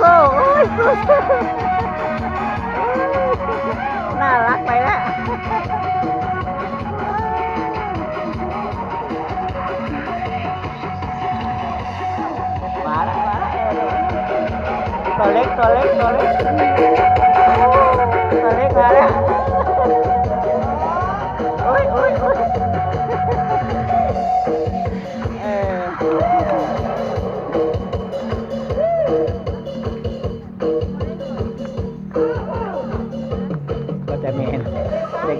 สู้โอ้ยสู้สู้น่ารักไปแล้วมาแล้วมาแล้วตัวเล็กตัวเล็กตัวเล็กตัวเล็กมาแล้วโอ้ยโอ้ย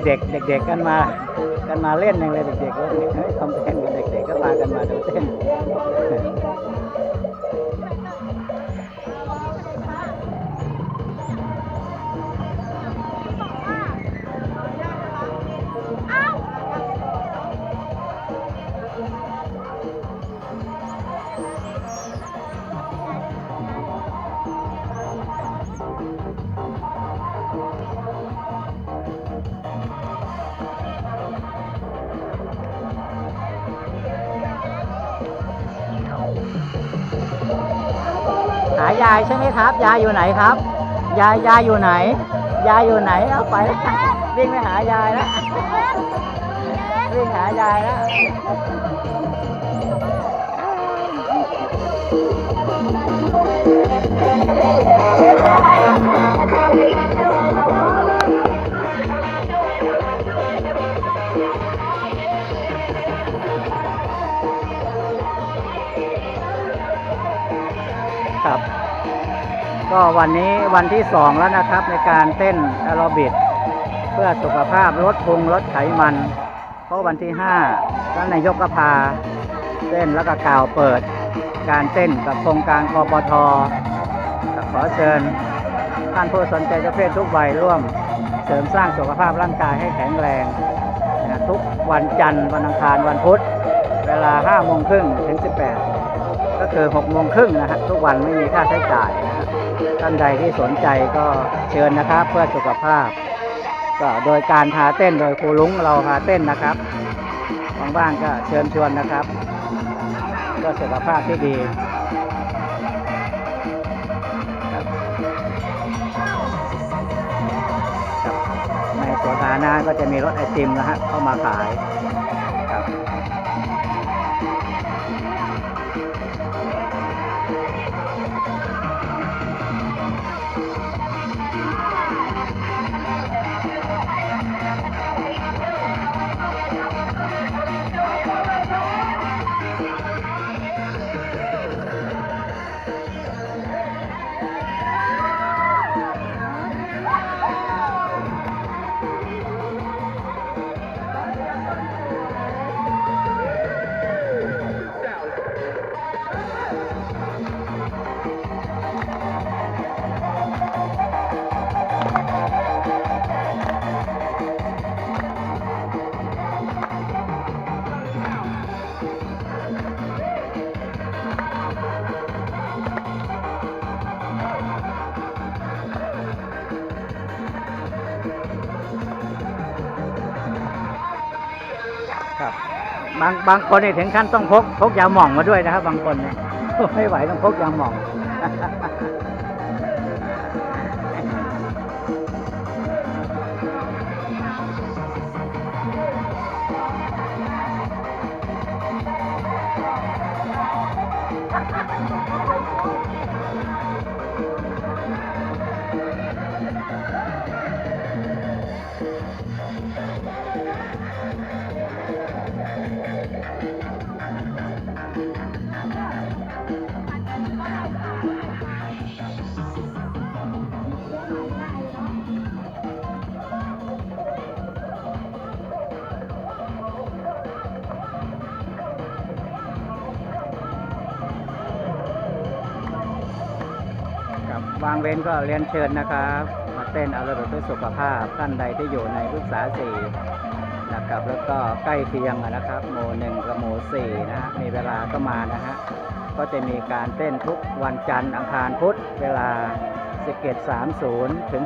ด็กๆเด็กๆกันมา กันมาเล่นอย่างเลยเด็กๆก็เฮ้ยทำเต้นกันเด็กๆก็พากันมาดูเต้นายายใช่ไหมครับ ยายอยู่ไหนครับ ยายยายอยู่ไหน ยายอยู่ไหนเอาไปแล้ววิ่งไปหายายแล้ววิ่งหายายแล้ว ก็วันนี้วันที่สองแล้วนะครับในการเต้นแอโรบิกเพื่อสุขภาพลดพุงลดไขมัน เพราะวันที่ห้าท่านนายกก็พาเต้นแล้วก็กล่าวเปิด การเต้นกับโครงการคอปทก็ขอเชิญท่านผู้สนใจประเภททุกวัยร่วม เสริมสร้างสุขภาพร่างกายให้แข็งแรงนะทุกวันจันทร์วันอังคารวันพุธเวลา5โมงครึ่งถึง 18 ก็คือ6โมงครึ่งนะฮะทุกวันไม่มีค่าใช้จ่าย ท่านใดที่สนใจก็เชิญนะครับ เพื่อสุขภาพ ก็โดยการพาเต้นโดยครูลุงเราพาเต้นนะครับว่างๆก็เชิญชวนนะครับเพื่อสุขภาพที่ดีในสวนสาธารณะก็จะมีรถไอติมนะฮะเข้ามาขาย ครับ บางบางคนเนี่ยถึงขั้นต้องพกพกยาหม่องมาด้วยนะครับ บางคนเนี่ยไม่ไหวต้องพกยาหม่อง วางเว้นก็เรียนเชิญนะครับ มาเต้นเอาระบบเพื่อสุขภาพท่านใดที่อยู่ในพฤกษาสี่นะครับแล้วก็ใกล้เคียงนะครับหมู่หนึ่งกับหมู่สี่นะฮะมีเวลาก็มานะฮะก็จะมีการเต้นทุกวันจันทร์อังคารพุธเวลา 11.30 ถึง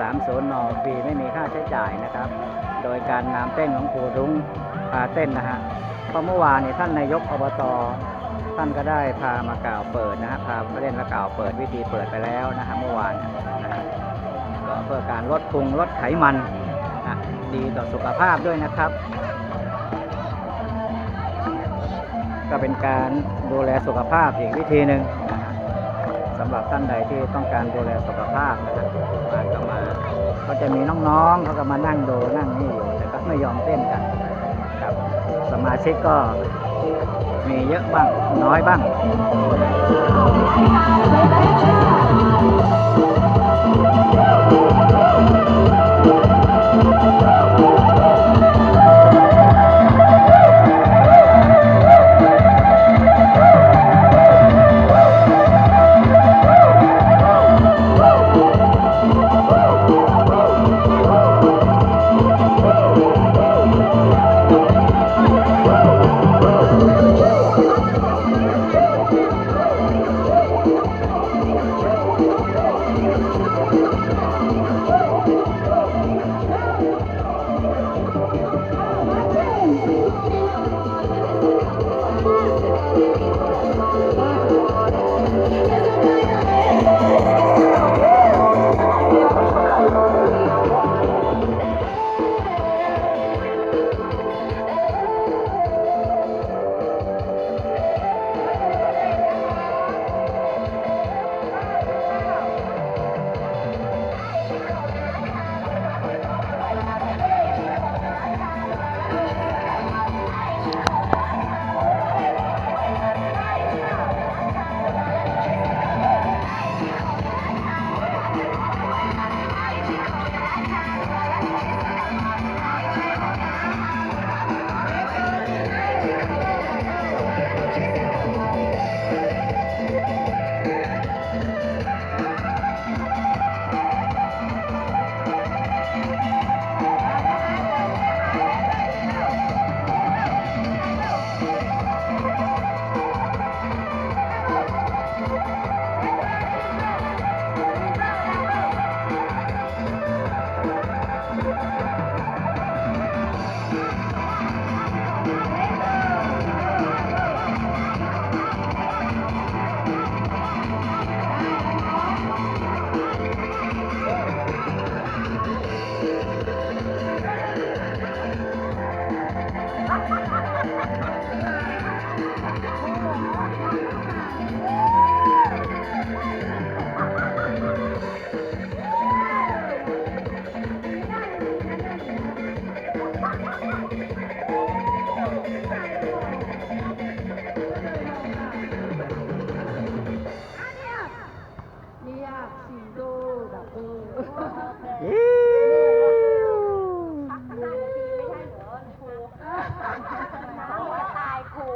18.30 นฟรีไม่มีค่าใช้จ่ายนะครับ โดยการนำเต้นของครูรุ้งพาเต้นนะฮะเพราะเมื่อวานนี้ท่านนายกอบต ท่านก็ได้พามากล่าวเปิดนะฮะพาไปเล่นและกล่าวเปิดวิธีเปิดไปแล้วนะฮะเมื่อวานนะฮะก็เพื่อการลดพุงลดไขมันนะดีต่อสุขภาพด้วยนะครับ ก็เป็นการดูแลสุขภาพอีกวิธีหนึ่งนะฮะสำหรับท่านใดที่ต้องการดูแลสุขภาพนะครับมาก็มาก็จะมีน้องๆเขาก็มานั่งดูนั่งนี่อยู่แต่ก็ไม่ยอมเต้นกันครับสมาชิกก็ มีเยอะบ้างน้อยบ้าง เ